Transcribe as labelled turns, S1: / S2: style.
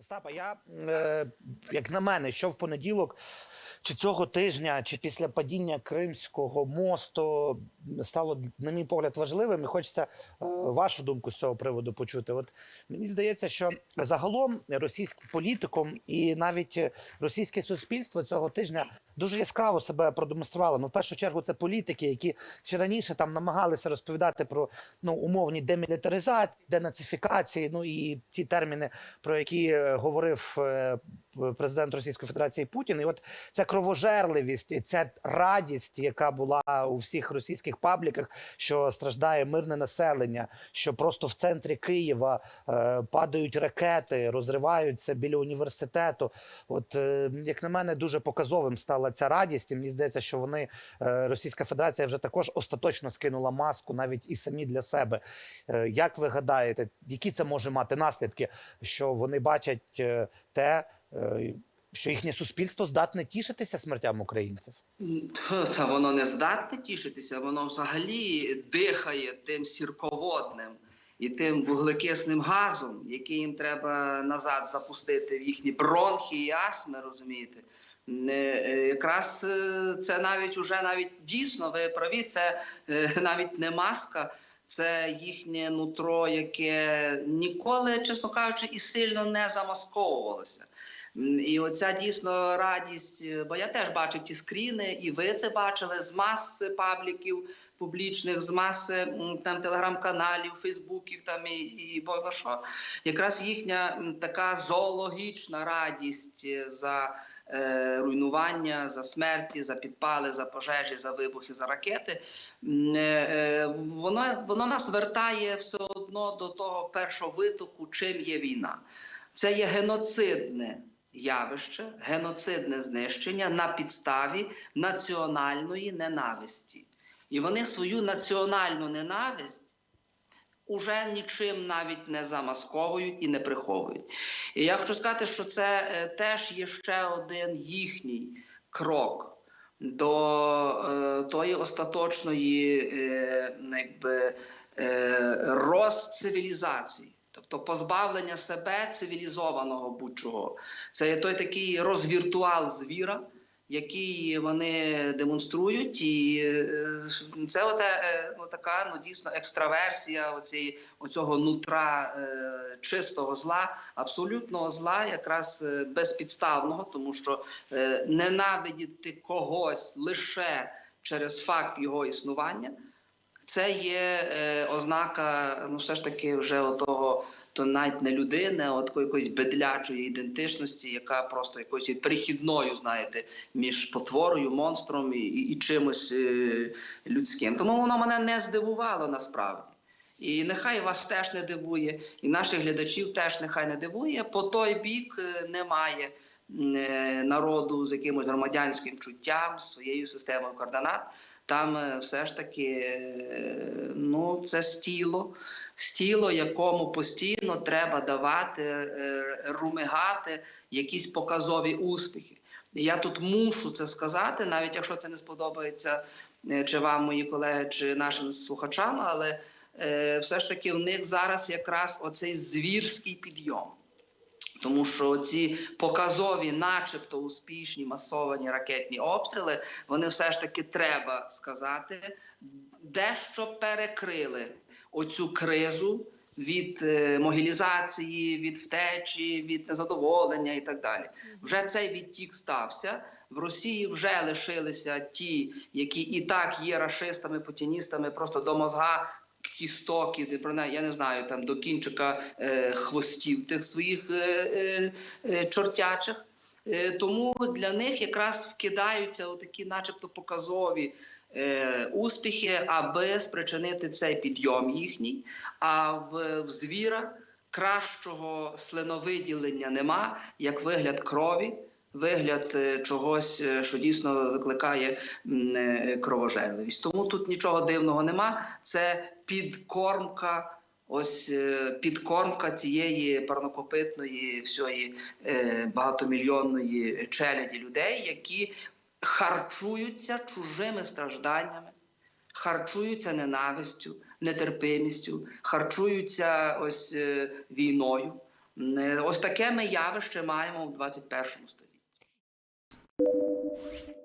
S1: Остапа, я е, як на мене, що в понеділок, чи цього тижня, чи після падіння Кримського мосту стало, на мій погляд, важливим, і хочеться е, вашу думку з цього приводу почути. От мені здається, що загалом російським політиком і навіть російське суспільство цього тижня дуже яскраво себе продемонструвало. Ну, в першу чергу, це політики, які ще раніше там намагалися розповідати про ну умовні демілітаризації, денацифікації, ну і ті терміни, про які е, говорив е, президент Російської Федерації Путін. І от ця кровожерливість, і ця радість, яка була у всіх російських пабліках, що страждає мирне населення, що просто в центрі Києва е, падають ракети, розриваються біля університету. От е, як на мене, дуже показовим стала ця радість. І мені здається, що вони Російська Федерація вже також остаточно скинула маску, навіть і самі для себе. Як ви гадаєте, які це може мати наслідки, що вони бачать е, те, е, що їхнє суспільство здатне тішитися смертям українців?
S2: Та воно не здатне тішитися, воно взагалі дихає тим сірководним і тим вуглекисним газом, який їм треба назад запустити в їхні бронхи і астми, розумієте? Е, якраз це навіть уже навіть дійсно, ви праві, це навіть не маска, це їхнє нутро, яке ніколи, чесно кажучи, і сильно не замасковувалося. І оця дійсно радість, е, бо я теж бачив ті скріни, і ви це бачили з маси пабліків публічних, з маси там телеграм-каналів, фейсбуків там і, і бозна що. Якраз їхня така зоологічна радість е, за е, руйнування, за смерті, за підпали, за пожежі, за вибухи, за ракети. е, е, Воно, воно нас вертає все одно до того першого витоку, чим є війна. Це є геноцидне явище, геноцидне знищення на підставі національної ненависті. І вони свою національну ненависть уже нічим навіть не замасковують і не приховують. І я хочу сказати, що це е, теж є ще один їхній крок до е, тої остаточної е, якби, е, розцивілізації. Тобто позбавлення себе цивілізованого будь-чого. Це є той такий розвіртуал звіра, який вони демонструють, і е, це оте, е, така ну, дійсно екстраверсія оцієї, оцього нутра е, чистого зла, абсолютного зла, якраз е, безпідставного, тому що е, ненавидіти когось лише через факт його існування. Це є е, ознака, ну все ж таки, вже отого, то навіть не людини, а от якоїсь бедлячої ідентичності, яка просто якоюсь перехідною, знаєте, між потворою, монстром і, і, і чимось е, людським. Тому воно мене не здивувало насправді. І нехай вас теж не дивує, і наших глядачів теж нехай не дивує. По той бік е, немає е, народу з якимось громадянським чуттям, своєю системою координат. Там е, все ж таки е, ну, це стіло, стіло, якому постійно треба давати, е, румигати якісь показові успіхи. Я тут мушу це сказати, навіть якщо це не сподобається чи вам, мої колеги, чи нашим слухачам, але все ж таки в них зараз якраз оцей звірський підйом. Тому що ці показові, начебто успішні масовані ракетні обстріли, вони все ж таки треба сказати, дещо перекрили оцю кризу від е, могілізації, від втечі, від незадоволення і так далі. Вже цей відтік стався. В Росії вже лишилися ті, які і так є рашистами, путіністами, просто до мозга кісток, і принаймні, я не знаю, там до кінчика е, хвостів тих своїх е, е, е, чортячих. Е, тому для них якраз вкидаються отакі, начебто, показові е, успіхи, аби спричинити цей підйом їхній. А в, в звіра кращого слиновиділення нема, як вигляд крові. Вигляд е, чогось, е, що дійсно викликає е, кровожерливість. Тому тут нічого дивного нема. Це підкормка, ось підкормка цієї парнокопитної всієї е, багатомільйонної челяді людей, які харчуються чужими стражданнями, харчуються ненавистю, нетерпимістю, харчуються ось війною. Ось таке ми явище маємо в 21 столітті. Thank you.